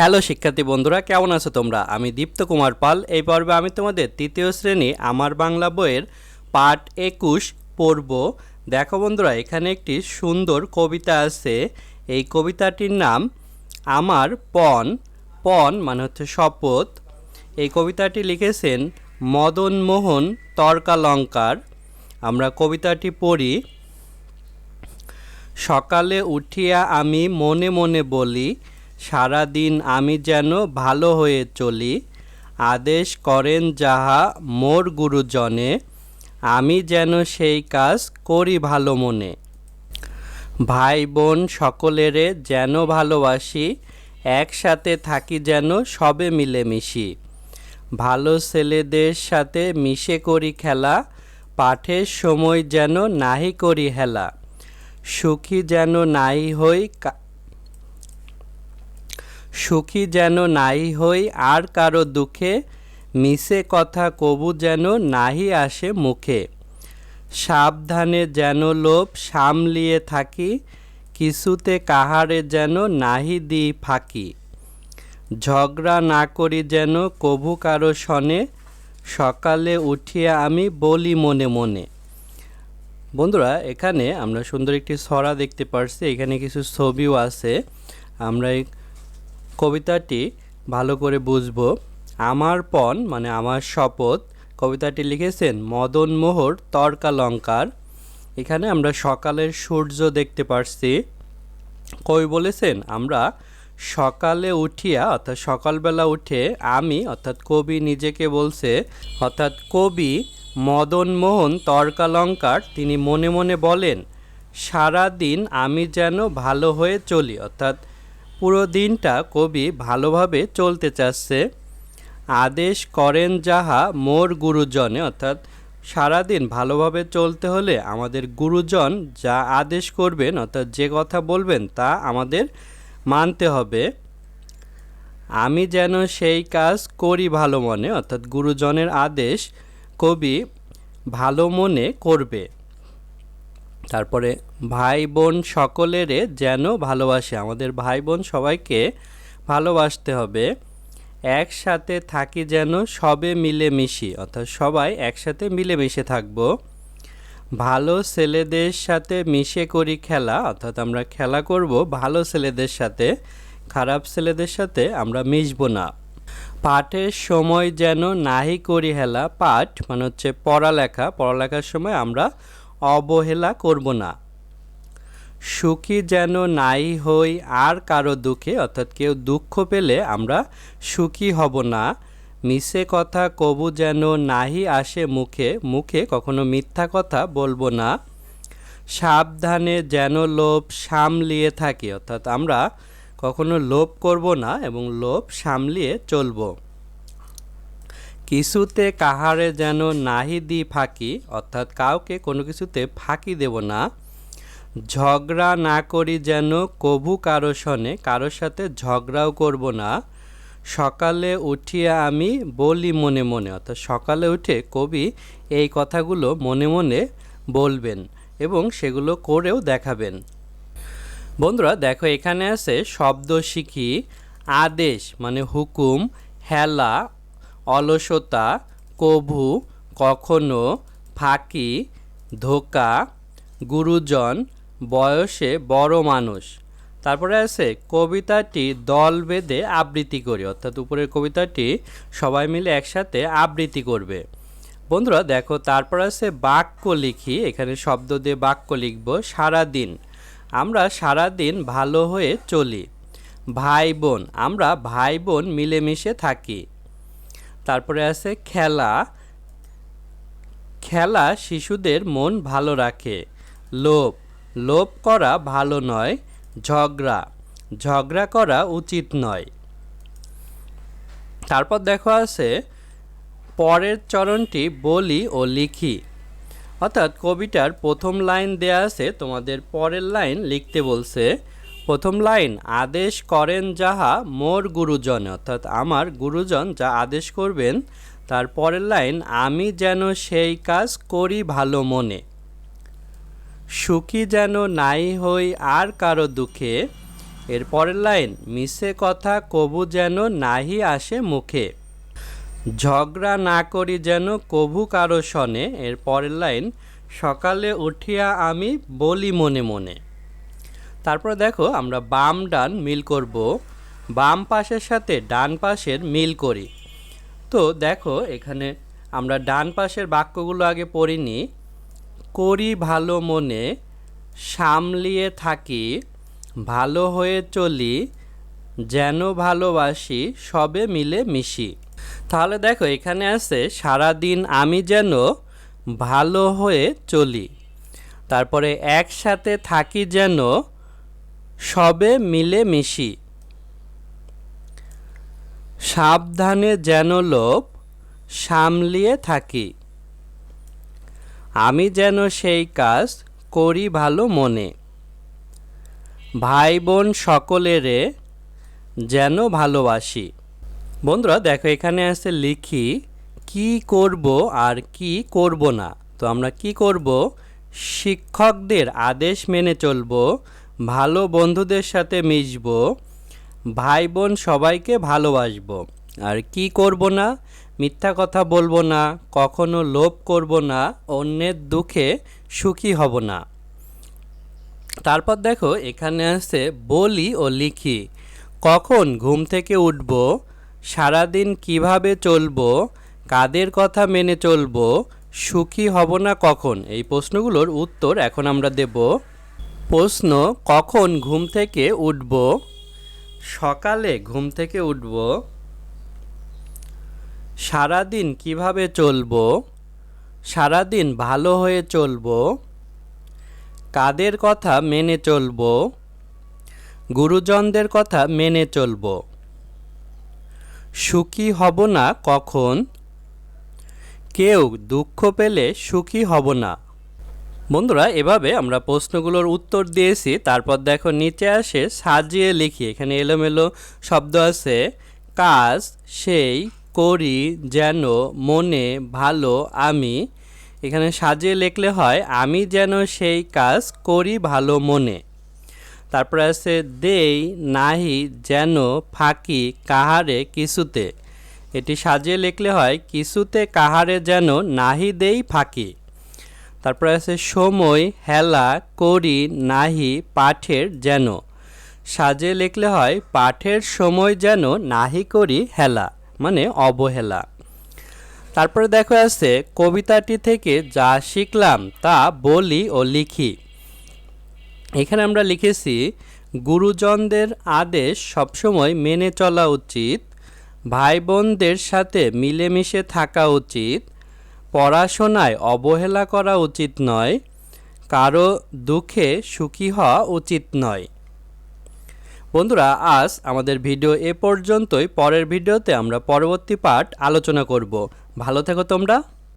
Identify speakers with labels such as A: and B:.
A: Hello শিক্ষার্থী বন্ধুরা, কেমন আছো তোমরা? আমি দীপ্ত কুমার পাল। এই পর্বে আমি তোমাদের তৃতীয় শ্রেণি আমার বাংলা বইয়ের পাঠ একুশ পড়ব। দেখো বন্ধুরা, এখানে একটি সুন্দর কবিতা আছে। এই কবিতাটির নাম আমার পণ। পণ মানে হচ্ছে শপথ। এই কবিতাটি লিখেছেন মদন মোহন তর্কালঙ্কার। আমরা কবিতাটি পড়ি, সকালে উঠিয়া আমি মনে মনে বলি সারাদিন আমি যেন ভালো হয়ে চলি, আদেশ করেন যাহা মোর গুরুজনে, আমি যেন সেই কাজ করি ভালো মনে। ভাই বোন সকলেরে যেন ভালোবাসি, একসাথে থাকি যেন সবে মিলেমিশি। ভালো ছেলেদের সাথে মিশে করি খেলা, পাঠের সময় যেন নাহি করি হেলা। সুখী যেন নাই হই সুখী যেন নাই হই, আর কারও দুঃখে মিশে কথা কবু যেন নাহি আসে মুখে। সাবধানে যেন লোভ সামলিয়ে থাকি, কিছুতে কাহারে যেন নাহি দি ফাঁকি। ঝগড়া না করি যেন কভু কারও শনে, সকালে উঠিয়া আমি বলি মনে মনে। বন্ধুরা, এখানে আমরা সুন্দর একটি ছড়া দেখতে পারছি, এখানে কিছু ছবিও আছে। আমরা কবিতাটি ভালো করে বুঝব। আমার পণ মানে আমার শপথ, কবিতাটি লিখেছেন মদন মোহর তর্কালঙ্কার। এখানে আমরা সকালের সূর্য দেখতে পারছি। কবি বলেছেন, আমরা সকালে উঠিয়া, অর্থাৎ সকালবেলা উঠে আমি, অর্থাৎ কবি নিজেকে বলছে, অর্থাৎ কবি মদন মোহন তর্কালঙ্কার, তিনি মনে মনে বলেন সারা দিন আমি যেন ভালো হয়ে চলি, অর্থাৎ পুরো দিনটা কবি ভালোভাবে চলতে চাচ্ছে। আদেশ করেন যাহা মোর গুরুজনে, অর্থাৎ সারাদিন ভালোভাবে চলতে হলে আমাদের গুরুজন যা আদেশ করবেন, অর্থাৎ যে কথা বলবেন, তা আমাদের মানতে হবে। আমি যেন সেই কাজ করি ভালো মনে, অর্থাৎ গুরুজনের আদেশ কবি ভালো মনে করবে। তারপরে ভাই বোন সকলেরে যেন ভালোবাসে। আমাদের ভাই বোন সবাইকে ভালোবাসতে হবে। একসাথে থাকি যেন সবে মিলেমিশি, অর্থাৎ সবাই একসাথে মিলেমিশে থাকব। ভালো ছেলেদের সাথে মিশে করি খেলা, অর্থাৎ আমরা খেলা করব ভালো ছেলেদের সাথে। খারাপ ছেলেদের সাথে আমরা মিশবো না। পাঠের সময় যেন নাহি করি হেলা। পাঠ মানে হচ্ছে পড়ালেখা। পড়ালেখার সময় আমরা অবহেলা করব না। সুখী যেন নাই হই, আর কারও দুঃখে, অর্থাৎ কেউ দুঃখ পেলে আমরা সুখী হব না। মিশে কথা কবু যেন নাহি আসে মুখে মুখে কখনো মিথ্যা কথা বলব না। সাবধানে যেন লোভ সামলিয়ে থাকি, অর্থাৎ আমরা কখনো লোভ করব না এবং লোভ সামলিয়ে চলবো। কিছুতে কাহারে যেন নাহি দি ফাঁকি, অর্থাৎ কাউকে কোনো কিছুতে ফাঁকি দেব না। ঝগড়া না করি যেন কভু কারও শনে কারোর সাথে ঝগড়াও করব না। সকালে উঠিয়া আমি বলি মনে মনে, অর্থাৎ সকালে উঠে কবি এই কথাগুলো মনে মনে বলবেন এবং সেগুলো করেও দেখাবেন। বন্ধুরা, দেখো, এখানে আছে শব্দ শিখি, আদেশ মানে হুকুম, হেলা অলসতা, কভু, কখনো, ফাঁকি, ধোকা, গুরুজন, বয়সে বড় মানুষ। তারপরে আছে কবিতাটি দল বেঁধে আবৃত্তি করি, অর্থাৎ উপরের কবিতাটি সবাই মিলে একসাথে আবৃত্তি করবে। বন্ধুরা, দেখো, তারপর আছে বাক্য লিখি, এখানে শব্দ দিয়ে বাক্য লিখব, সারাদিন। আমরা সারাদিন ভালো হয়ে চলি। ভাই বোন, আমরা ভাই বোন মিলেমিশে থাকি। তারপরে আছে খেলা। খেলা শিশুদের মন ভালো রাখে। লোভ। লোভ করা ভালো নয়, ঝগড়া। ঝগড়া করা উচিত নয়। তারপর দেখো আছে পরের চরণটি বলি ও লিখি। অর্থাৎ কবিটার প্রথম লাইন দেয়া আছে, তোমাদের পরের লাইন লিখতে বলছে প্রথম লাইন, আদেশ করেন যাহা মোর গুরুজন। অর্থাৎ আমার গুরুজন যা আদেশ করবেন, তার পরের লাইন, আমি যেন সেই কাজ করি ভালো মনে। সুখী যেন নাই হই আর কারও দুঃখে। এর পরের লাইন মিশে কথা কবু যেন নাহি আসে মুখে। ঝগড়া না করি যেন কভু কারও শনে এর পরের লাইন, সকালে উঠিয়া আমি বলি মনে মনে। তারপর দেখো, আমরা বাম ডান মিল করব। বাম পাশের সাথে ডান পাশের মিল করি। তো দেখো, এখানে আমরা ডান পাশের বাক্যগুলো আগে পড়িনি। করি ভালো মনে, সামলিয়ে থাকি, ভালো হয়ে চলি, যেন ভালোবাসি, সবে মিলে মিশি। তাহলে দেখো, এখানে আছে, সারাদিন আমি যেন ভালো হয়ে চলি। তারপরে একসাথে থাকি যেন সবে মিলে মিশি সাবধানে যেন লোভ সামলিয়ে থাকি। আমি যেন সেই কাজ করি ভালো মনে। ভাই বোন সকলেরে যেন ভালোবাসি। বন্ধুরা, দেখো, এখানে আছে লিখি, কি করব আর কি করব না। তো আমরা কি করব? শিক্ষকদের আদেশ মেনে চলব ভালো বন্ধুদের সাথে মিশব ভাই বোন সবাইকে ভালোবাসবো। আর কি করব না? মিথ্যা কথা বলব না, কখনো লোভ করব না, অন্যের দুঃখে সুখী হব না। তারপর দেখো, এখানে আছে বলি ও লিখি। কখন ঘুম থেকে উঠব? সারাদিন কীভাবে চলবো? কাদের কথা মেনে চলবো? সুখী হব না কখন? এই প্রশ্নগুলোর উত্তর এখন আমরা দেব প্রশ্ন, কখন ঘুম থেকে উঠব? সকালে ঘুম থেকে উঠব। সারাদিন কীভাবে চলবো? সারাদিন ভালো হয়ে চলব। কাদের কথা মেনে চলব? গুরুজনদের কথা মেনে চলব। সুখী হব না কখন? কেউ দুঃখ পেলে সুখী হব না। বন্ধুরা, এভাবে আমরা প্রশ্নগুলোর উত্তর দিয়েছি, তারপর দেখো নিচে আসে সাজিয়ে লিখি, এখানে এলোমেলো শব্দ আছে, কাজ সেই করি যেন মনে ভালো আমি। এখানে সাজিয়ে লিখলে হয়, আমি যেন সেই কাজ করি ভালো মনে। তারপরে আছে, দেই নাহি যেন ফাঁকি কাহারে কিছুতে। এটি সাজিয়ে লিখলে হয়, কিছুতে কাহারে যেন নাহি দেই ফাঁকি। তারপরে আছে, সময়, হেলা, করি, নাহি, পাঠের যেন। সাজে লিখলে হয়, পাঠের সময় যেন নাহি করি, হেলা। মানে অবহেলা। তারপরে দেখো আছে, কবিতাটি থেকে যা শিখলাম তা বলি ও লিখি। এখানে আমরা লিখেছি, গুরুজনদের আদেশ সবসময় মেনে চলা উচিত। ভাই বোনদের সাথে মিলেমিশে থাকা উচিত। পড়াশোনায় অবহেলা করা উচিত নয়, কারও দুঃখে সুখী হওয়া উচিত নয়। বন্ধুরা, আজ আমাদের ভিডিও এ পর্যন্তই। পরের ভিডিওতে আমরা পরবর্তী পাঠ আলোচনা করব। ভালো থেকো তোমরা।